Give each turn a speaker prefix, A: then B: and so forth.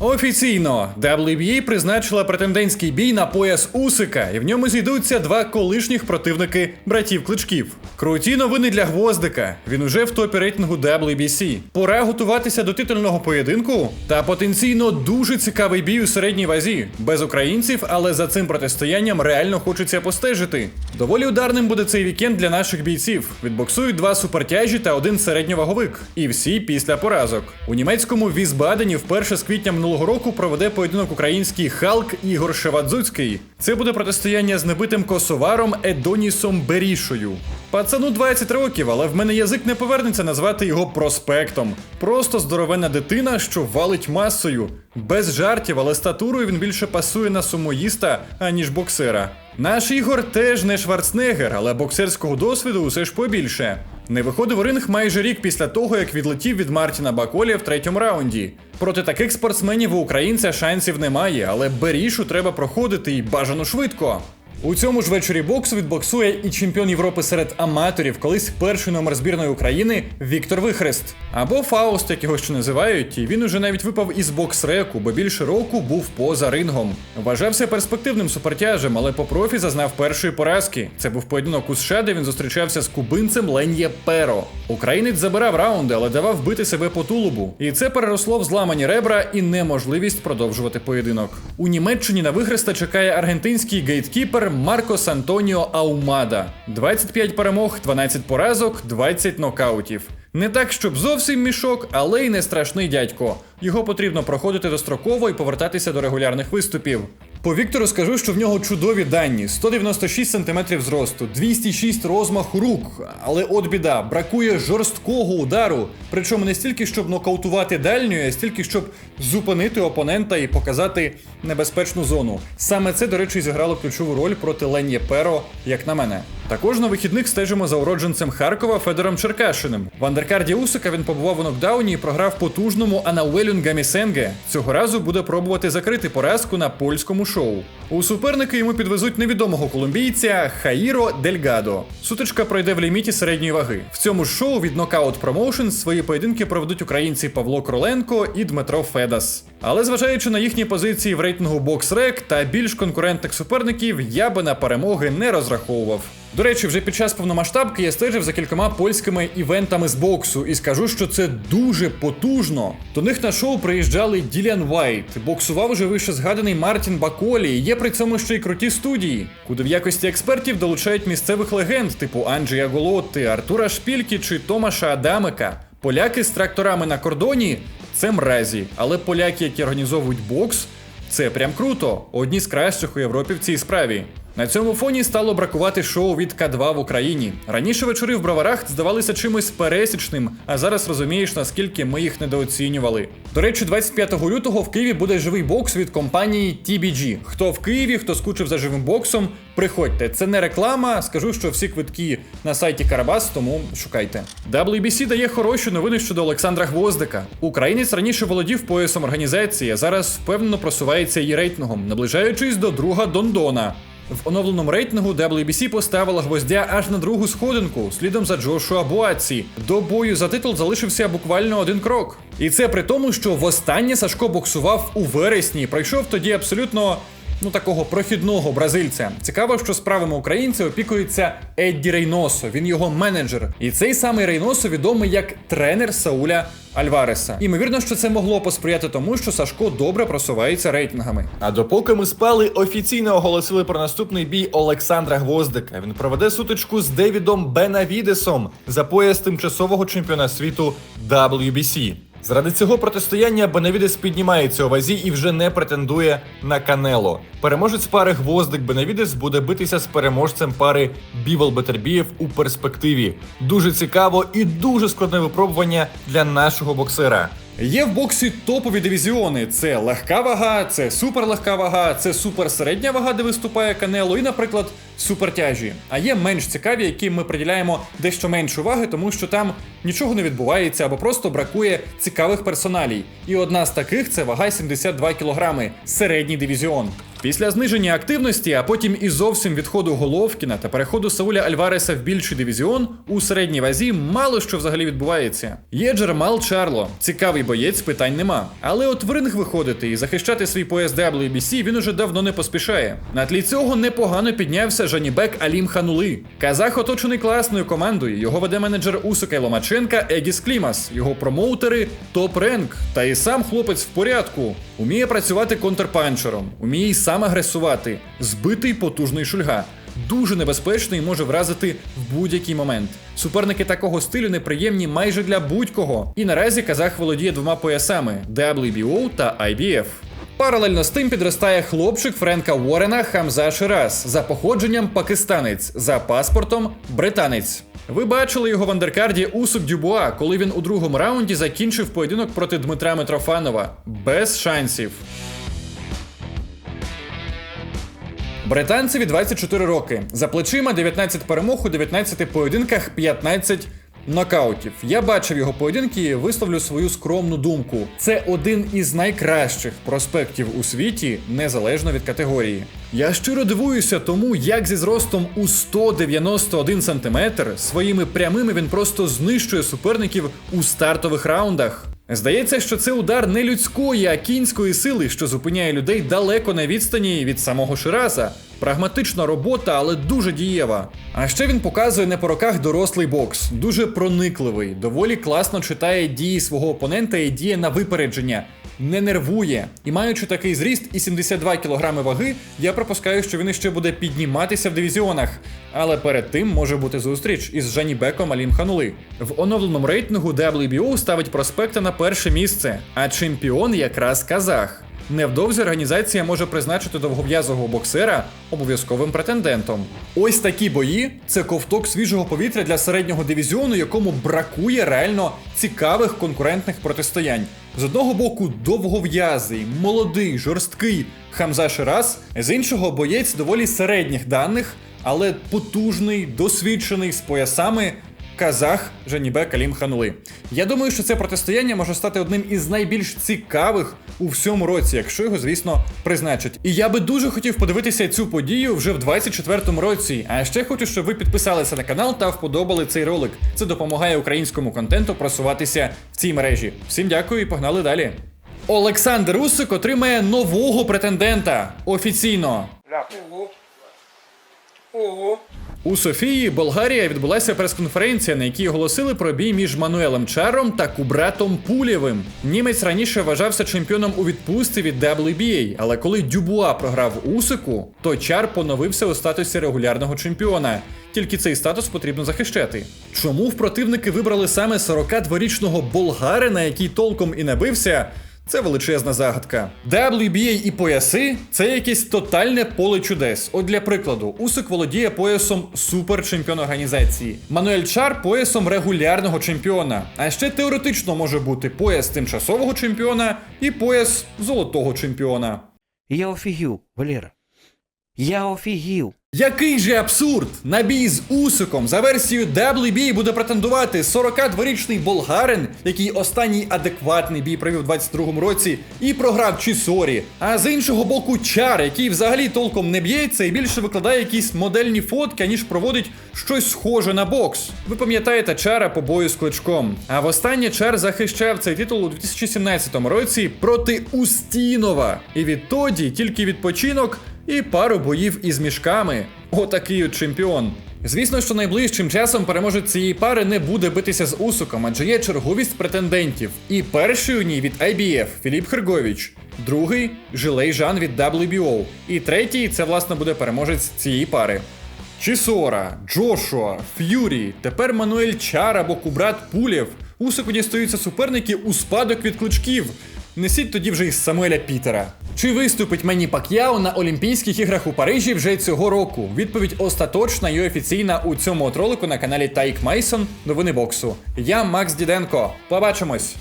A: Офіційно WBA призначила претендентський бій на пояс Усика, і в ньому зійдуться два колишніх противники братів кличків. Круті новини для гвоздика. Він уже в топі рейтингу WBC. Пора готуватися до титульного поєдинку. Та потенційно дуже цікавий бій у середній вазі. Без українців, але за цим протистоянням реально хочеться постежити. Доволі ударним буде цей вікенд для наших бійців. Відбоксують два супертяжі та один середньоваговик. І всі після поразок. У німецькому Візбадені вперше з квітня минулого року проведе поєдинок український Халк Ігор Шевадзуцький. Це буде протистояння з небитим косоваром Едонісом Берішою. Пацану 20 років, але в мене язик не повернеться назвати його проспектом. Просто здоровенна дитина, що валить масою. Без жартів, але статурою він більше пасує на сумоїста, аніж боксера. Наш Ігор теж не Шварценеггер, але боксерського досвіду усе ж побільше. Не виходив ринг майже рік після того, як відлетів від Мартіна Баколія в третьому раунді. Проти таких спортсменів у українця шансів немає, але берішу треба проходити і бажано швидко. У цьому ж вечорі боксу відбоксує і чемпіон Європи серед аматорів, колись перший номер збірної України Віктор Вихрест. Або Фауст, як його ще називають, і він уже навіть випав із бокс-реку, бо більше року був поза рингом. Вважався перспективним супертяжем, але по профі зазнав першої поразки. Це був поєдинок у США, де він зустрічався з кубинцем Лен'є Перо. Українець забирав раунди, але давав бити себе по тулубу. І це переросло в зламані ребра і неможливість продовжувати поєдинок. У Німеччині на вихреста чекає аргентинський гейткіпер Маркос Антоніо Аумада. 25 перемог, 12 поразок, 20 нокаутів. Не так, щоб зовсім мішок, але й не страшний дядько. Його потрібно проходити достроково і повертатися до регулярних виступів. По Віктору скажу, що в нього чудові дані: 196 см зросту, 206 розмаху рук. Але от біда, бракує жорсткого удару. Причому не стільки, щоб нокаутувати дальньою, а стільки, щоб зупинити опонента і показати небезпечну зону. Саме це, до речі, зіграло ключову роль проти Лен'є Перо, як на мене. Також на вихідних стежимо за уродженцем Харкова Федором Черкашиним. В андеркарді Усика він побував у нокдауні і програв потужному Анауелю Гамісенге. Цього разу буде пробувати закрити поразку на польському шоу. У суперники йому підвезуть невідомого колумбійця Хаїро Дельгадо. Сутичка пройде в ліміті середньої ваги. В цьому шоу від Knockout Promotions свої поєдинки проведуть українці Павло Кроленко і Дмитро Федас. Але зважаючи на їхні позиції в рейтингу BoxRec та більш конкурентних суперників, я би на перемоги не розраховував. До речі, вже під час повномасштабки я стежив за кількома польськими івентами з боксу і скажу, що це дуже потужно. До них на шоу приїжджали Ділян Вайт, боксував уже вище згаданий Мартін Баколі. Є при цьому ще й круті студії, куди в якості експертів долучають місцевих легенд, типу Анджея Голотти, Артура Шпількі чи Томаша Адамика. Поляки з тракторами на кордоні це мразі, але поляки, які організовують бокс, це прям круто. Одні з кращих у Європі в цій справі. На цьому фоні стало бракувати шоу від К2 в Україні. Раніше вечори в броварах здавалися чимось пересічним, а зараз розумієш, наскільки ми їх недооцінювали. До речі, 25 лютого в Києві буде живий бокс від компанії TBG. Хто в Києві, хто скучив за живим боксом, приходьте. Це не реклама. Скажу, що всі квитки на сайті Карабас, тому шукайте. WBC дає хороші новини щодо Олександра Гвоздика. Українець раніше володів поясом організації, а зараз впевнено просувається її рейтингом, наближаючись до друга Дондона. В оновленому рейтингу WBC поставила гвоздя аж на другу сходинку, слідом за Джошуа Буаці. До бою за титул залишився буквально один крок. І це при тому, що востаннє Сашко боксував у вересні, пройшов тоді абсолютно. Ну, такого прохідного бразильця. Цікаво, що справами українця опікується Едді Рейносо. Він його менеджер. І цей самий Рейносо відомий як тренер Сауля Альвареса. Імовірно, що це могло посприяти тому, що Сашко добре просувається рейтингами.
B: А допоки ми спали, офіційно оголосили про наступний бій Олександра Гвоздика. Він проведе сутичку з Девідом Бенавідесом за пояс тимчасового чемпіона світу WBC. Заради цього протистояння Бенавідес піднімається у вазі і вже не претендує на Канело. Переможець пари Гвоздик Бенавідес буде битися з переможцем пари Бівол Бетербієв у перспективі. Дуже цікаво і дуже складне випробування для нашого боксера.
A: Є в боксі топові дивізіони: це легка вага, це суперлегка вага, це суперсередня вага, де виступає Канело, і, наприклад, супертяжі. А є менш цікаві, яким ми приділяємо дещо менше уваги, тому що там нічого не відбувається або просто бракує цікавих персоналій. І одна з таких це вага 72 кілограми, середній дивізіон. Після зниження активності, а потім і зовсім відходу Головкіна та переходу Сауля Альвареса в більший дивізіон, у середній вазі мало що взагалі відбувається. Є Джермал Чарло, цікавий боєць, питань нема. Але от в ринг виходити і захищати свій пояс WBC він уже давно не поспішає. На тлі цього непогано піднявся Жанібек Алім Ханули. Казах оточений класною командою. Його веде менеджер Усика й Ломаченка Егіс Клімас, його промоутери Топ Ренк. Та і сам хлопець в порядку. Уміє працювати контрпанчером, уміє й сам агресувати, збитий потужний шульга. Дуже небезпечний і може вразити в будь-який момент. Суперники такого стилю неприємні майже для будь-кого. І наразі казах володіє двома поясами WBO та IBF. Паралельно з тим підростає хлопчик Френка Уоррена Хамза Шираз за походженням пакистанець, за паспортом британець. Ви бачили його в андеркарді Усук Дюбуа, коли він у другому раунді закінчив поєдинок проти Дмитра Митрофанова. Без шансів. Британцеві 24 роки. За плечима 19 перемог у 19 поєдинках, 15 нокаутів. Я бачив його поєдинки і висловлю свою скромну думку. Це один із найкращих проспектів у світі, незалежно від категорії. Я щиро дивуюся тому, як зі зростом у 191 см своїми прямими він просто знищує суперників у стартових раундах. Здається, що це удар не людської, а кінської сили, що зупиняє людей далеко на відстані від самого Шираза. Прагматична робота, але дуже дієва. А ще він показує не по роках дорослий бокс, дуже проникливий, доволі класно читає дії свого опонента і діє на випередження. Не нервує. І маючи такий зріст і 72 кг ваги, я припускаю, що він іще буде підніматися в дивізіонах. Але перед тим може бути зустріч із Жанібеком Алім Ханули. В оновленому рейтингу WBO ставить проспекта на перше місце, а чемпіон якраз казах. Невдовзі організація може призначити довгов'язого боксера обов'язковим претендентом. Ось такі бої це ковток свіжого повітря для середнього дивізіону, якому бракує реально цікавих конкурентних протистоянь. З одного боку, довгов'язий, молодий, жорсткий Хамза Шираз, з іншого боєць доволі середніх даних, але потужний, досвідчений з поясами Казах Жанібек Алім Ханули. Я думаю, що це протистояння може стати одним із найбільш цікавих у всьому році, якщо його, звісно, призначать. І я би дуже хотів подивитися цю подію вже в 24-му році. А ще хочу, щоб ви підписалися на канал та вподобали цей ролик. Це допомагає українському контенту просуватися в цій мережі. Всім дякую і погнали далі. Олександр Усик отримає нового претендента офіційно.
C: Ого. Ого.
A: У Софії, Болгарія, відбулася прес-конференція, на якій оголосили про бій між Мануелем Чаром та Кубратом Пулєвим. Німець раніше вважався чемпіоном у відпустці від WBA, але коли Дюбуа програв Усику, то Чар поновився у статусі регулярного чемпіона. Тільки цей статус потрібно захищати. Чому в противники вибрали саме 42-річного болгарина, який толком і не бився? Це величезна загадка. WBA і пояси це якесь тотальне поле чудес. От для прикладу, Усик володіє поясом суперчемпіона організації. Мануель Чар поясом регулярного чемпіона. А ще теоретично може бути пояс тимчасового чемпіона і пояс золотого чемпіона.
D: Я офігів, Валера. Я офігів.
A: Який же абсурд! На бій з Усиком за версією WBA буде претендувати 42-річний болгарин, який останній адекватний бій провів у 22-му році, і програв Чісорі. А з іншого боку, Чар, який взагалі толком не б'ється і більше викладає якісь модельні фотки, аніж проводить щось схоже на бокс. Ви пам'ятаєте Чара по бою з кличком. А востаннє Чар захищав цей титул у 2017 році проти Устінова. І відтоді тільки відпочинок і пару боїв із мішками. Отакий от чемпіон. Звісно, що найближчим часом переможець цієї пари не буде битися з Усуком, адже є черговість претендентів. І перший у ній від IBF Філіп Херговіч, другий Жилей Жан від WBO. І третій це власне буде переможець цієї пари. Чісора, Джошуа, Ф'юрі, тепер Мануель Чар або Кубрат Пулєв. Усику дістаються суперники у спадок від кличків. Несіть тоді вже із Самуеля Пітера. Чи виступить Мені Пак'яо на Олімпійських іграх у Парижі вже цього року? Відповідь остаточна і офіційна у цьому от на каналі Тайк Мейсон. Новини боксу. Я Макс Діденко. Побачимось!